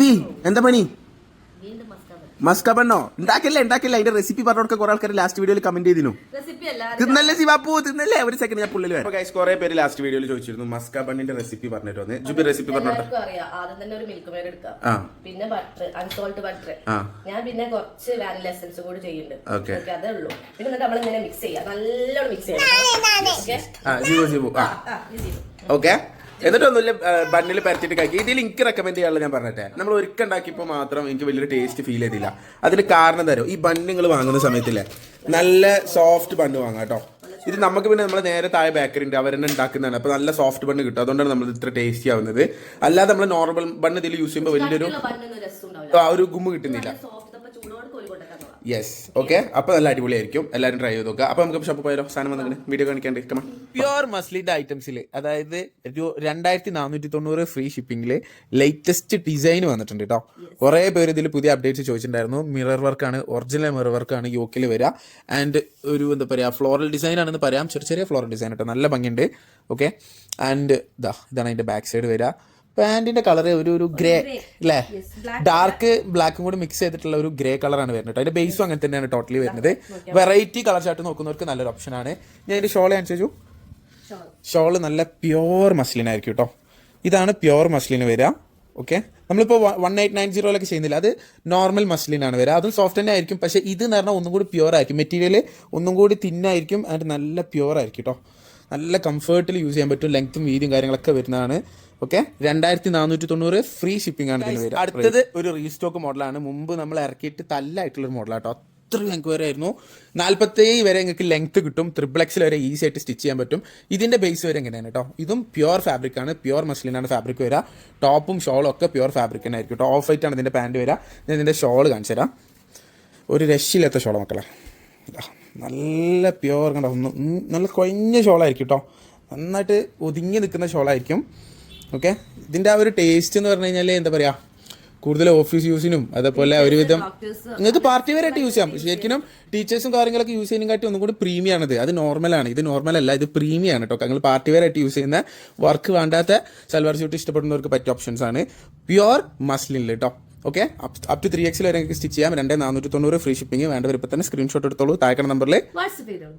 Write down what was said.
ദീ എന്താ പണി? വീണ്ടും മസ്കാബ് മസ്കബണ്ണോ ഉണ്ടാക്കില്ല ഉണ്ടാക്കില്ല. അതിന്റെ റെസിപ്പി പറഞ്ഞു കൊടുക്കാൻ കുറെ ആൾക്കാർ ലാസ്റ്റ് വീഡിയോയിൽ കമന്റ് ചെയ്തിരുന്നു റെസിപ്പി അല്ല തിന്നല്ലേ ശിവാപ്പു? തിന്നല്ലേ? ഒരു സെക്കൻഡ് ഞാൻ പുള്ളിൽ വരാം. ഗൈസ് കുറെ പേര് ലാസ്റ്റ് വീഡിയോയിൽ ചോദിച്ചിരുന്നു മസ്ക ബണ്ണിന്റെ റെസിപ്പി പറഞ്ഞിട്ട് വന്ന്. ജുബി റെസിപ്പി പറഞ്ഞു എല്ലാവർക്കും അറിയാം. ആദ്യം തന്നെ ഒരു മിൽക്ക് മേഡ് എടുക്കാം. പിന്നെ ബട്ടർ അൺസോൾട്ട് ബട്ടർ ഞാൻ പിന്നെ കുറച്ച് വാനില എസൻസ് കൂടി ചെയ്യുന്നുണ്ട്. Okay, അതേ ഉള്ളൂ പിന്നെ നമ്മൾ ഇങ്ങനെ മിക്സ് ചെയ്യാം. നല്ലോണം മിക്സ് ചെയ്യാം ഓക്കെ എന്നിട്ടൊന്നുമില്ല ബണ്ണിൽ പരത്തിയിട്ട് കഴിക്കും. ഇതിൽ എനിക്ക് റെക്കമെൻഡ് ചെയ്യാനുള്ള ഞാൻ പറഞ്ഞിട്ടെ. നമ്മൾ ഒരിക്കൽ ഉണ്ടാക്കിയപ്പോൾ മാത്രം എനിക്ക് വലിയൊരു ടേസ്റ്റ് ഫീൽ ചെയ്തില്ല. അതിന് കാരണം തരും ഈ ബണ്ണ് നിങ്ങൾ വാങ്ങുന്ന സമയത്തില്ലേ നല്ല സോഫ്റ്റ് ബണ്ണ് വാങ്ങാം കേട്ടോ. ഇത് നമുക്ക് പിന്നെ നമ്മൾ നേരെ താഴെ ബേക്കറി ഉണ്ട് അവർ തന്നെ ഉണ്ടാക്കുന്നതാണ്. അപ്പോൾ നല്ല സോഫ്റ്റ് ബണ്ണ് കിട്ടും. അതുകൊണ്ടാണ് നമ്മൾ ഇത്ര ടേസ്റ്റി ആവുന്നത്. അല്ലാതെ നമ്മൾ നോർമൽ ബണ്ണ് ഇതിൽ യൂസ് ചെയ്യുമ്പോൾ വലിയൊരു ആ ഒരു ഗുമ്മ് കിട്ടുന്നില്ല. യെസ് ഓക്കെ അപ്പൊ നല്ല അടിപൊളിയായിരിക്കും. എല്ലാവരും ട്രൈ ചെയ്ത് നോക്കുക. അപ്പൊ നമുക്ക് ഷോപ്പ് പോയാലോ? സാധനം വന്നിട്ട് വീഡിയോ കാണിക്കാണ്ട് കമാ പ്യുവർ മസ്ലിന്റെ ഐറ്റംസിൽ അതായത് ഒരു രണ്ടായിരത്തി നാനൂറ്റി തൊണ്ണൂറ് ഫ്രീ ഷിപ്പിംഗിൽ ലേറ്റസ്റ്റ് ഡിസൈൻ വന്നിട്ടുണ്ട് കേട്ടോ കുറേ പേര് ഇതിൽ പുതിയ അപ്ഡേറ്റ്സ് ചോദിച്ചിട്ടുണ്ടായിരുന്നു. മിറർ വർക്കാണ് ഒറിജിനൽ മിറർ വർക്കാണ് യോക്കിൽ വരിക ആൻഡ് ഒരു എന്താ പറയുക ഫ്ലോറൽ ഡിസൈൻ ആണെന്ന് പറയാം. ചെറിയ ചെറിയ ഫ്ലോറൽ ഡിസൈൻ കേട്ടോ നല്ല ഭംഗിയുണ്ട്. ഓക്കെ ആൻഡ് ഇതാ ഇതാണ് അതിന്റെ ബാക്ക് സൈഡ് വരിക പാന്റിന്റെ കളർ ഒരു ഒരു ഗ്രേ അല്ലേ ഡാർക്ക് ബ്ലാക്കും കൂടി മിക്സ് ചെയ്തിട്ടുള്ള ഒരു ഗ്രേ കളറാണ് വരുന്നത്. അതിന്റെ ബേസും അങ്ങനെ തന്നെയാണ് ടോട്ടലി വരുന്നത്. വെറൈറ്റി കളർ ചാർട്ട് നോക്കുന്നവർക്ക് നല്ലൊരു ഓപ്ഷനാണ് ഞാൻ ഇതിന്റെ ഷോൾ അനുസരിച്ചു ഷോൾ നല്ല പ്യുവർ മസ്ലിൻ ആയിരിക്കും കേട്ടോ. ഇതാണ് പ്യുവർ മസ്ലിന് വരിക. ഓക്കെ നമ്മളിപ്പോൾ വൺ എയ്റ്റ് നയൻ സീറോയിലൊക്കെ ചെയ്യുന്നില്ല. അത് നോർമൽ മസ്ലിൻ ആണ് വരിക. അതും സോഫ്റ്റ് തന്നെ ആയിരിക്കും. പക്ഷേ ഇത് എന്ന് പറഞ്ഞാൽ ഒന്നും കൂടി പ്യുവർ ആയിരിക്കും. മെറ്റീരിയൽ ഒന്നും കൂടി തിന്നായിരിക്കും ആൻഡ് നല്ല പ്യുവർ ആയിരിക്കും കേട്ടോ. നല്ല കംഫർട്ടിൽ യൂസ് ചെയ്യാൻ പറ്റും ലെങ്ത്തും വീതിയും കാര്യങ്ങളൊക്കെ വരുന്നതാണ്. ഓക്കെ രണ്ടായിരത്തി നാനൂറ്റി തൊണ്ണൂറ് ഫ്രീ ഷിപ്പിംഗ് ആണ് ഇതിന് വരിക. അടുത്തത് ഒരു റീസ്റ്റോക്ക് മോഡലാണ് മുമ്പ് നമ്മൾ ഇറക്കിയിട്ട് തല്ലായിട്ടുള്ള ഒരു മോഡലാട്ടോ അത്രയും വരെ ആയിരുന്നു. നാൽപ്പത്തേഴ് വരെ നിങ്ങൾക്ക് ലെങ്ത് കിട്ടും. ട്രിപ്പിൾ എക്സിൽ വരെ ഈസി ആയിട്ട് സ്റ്റിച്ച് ചെയ്യാൻ പറ്റും. ഇതിന്റെ ബേസ് വരെ എങ്ങനെയാണ് കേട്ടോ. ഇതും പ്യുവർ ഫാബ്രിക് ആണ്. പ്യുവർ മസ്ലിനാണ് ഫാബ്രിക് വരിക. ടോപ്പും ഷോളും ഒക്കെ പ്യുവർ ഫാബ്രിക് തന്നെ ആയിരിക്കും കേട്ടോ. ഓഫ് വൈറ്റ് ആണ് ഇതിന്റെ പാന്റ് വരിക. ഞാൻ ഇതിന്റെ ഷോൾ കാണിച്ചു തരാം ഒരു രക്ഷയില്ലാത്ത ഷോള മക്കളെ. നല്ല പ്യുവർ കണ്ടോ? ഒന്ന് നല്ല കൊഞ്ഞ ഷോളായിരിക്കും കേട്ടോ നന്നായിട്ട് ഒതുങ്ങി നിൽക്കുന്ന ഷോളായിരിക്കും ഓക്കെ ഇതിന്റെ ആ ഒരു ടേസ്റ്റ് എന്ന് പറഞ്ഞു കഴിഞ്ഞാൽ എന്താ പറയുക കൂടുതൽ ഓഫീസ് യൂസിനും അതേപോലെ ഒരുവിധം നിങ്ങൾക്ക് പാർട്ടി വെയറായിട്ട് യൂസ് ചെയ്യാം. ശരിക്കും ടീച്ചേഴ്സും കാര്യങ്ങളൊക്കെ യൂസ് ചെയ്യുന്നതിനെക്കാട്ടി ഒന്നും കൂടി പ്രീമിയാണിത് അത് നോർമലാണ് ഇത് നോർമൽ അല്ല. ഇത് പ്രീമിയാണ് കേട്ടോ നിങ്ങൾ പാർട്ടി വെയർ ആയിട്ട് യൂസ് ചെയ്യുന്ന വർക്ക് വേണ്ടാത്ത സൽവാർ സ്യൂട്ട് ഇഷ്ടപ്പെടുന്നവർക്ക് പറ്റിയ ഓപ്ഷൻസ് ആണ്. പ്യുവർ മസ്ലിൻ കേട്ടോ ഓക്കെ അപ് ടു ത്രീ എക്സിൽ വരെ സ്റ്റിച്ച് ചെയ്യാം. രണ്ടേ നാനൂറ്റി തൊണ്ണൂറ് ഫ്രീ ഷിപ്പിംഗ് വേണ്ടവർ ഇപ്പം തന്നെ സ്ക്രീൻഷോട്ട് എടുത്തോളൂ താഴെ നമ്പറിൽ വാട്സപ്പ് ചെയ്തോളൂ.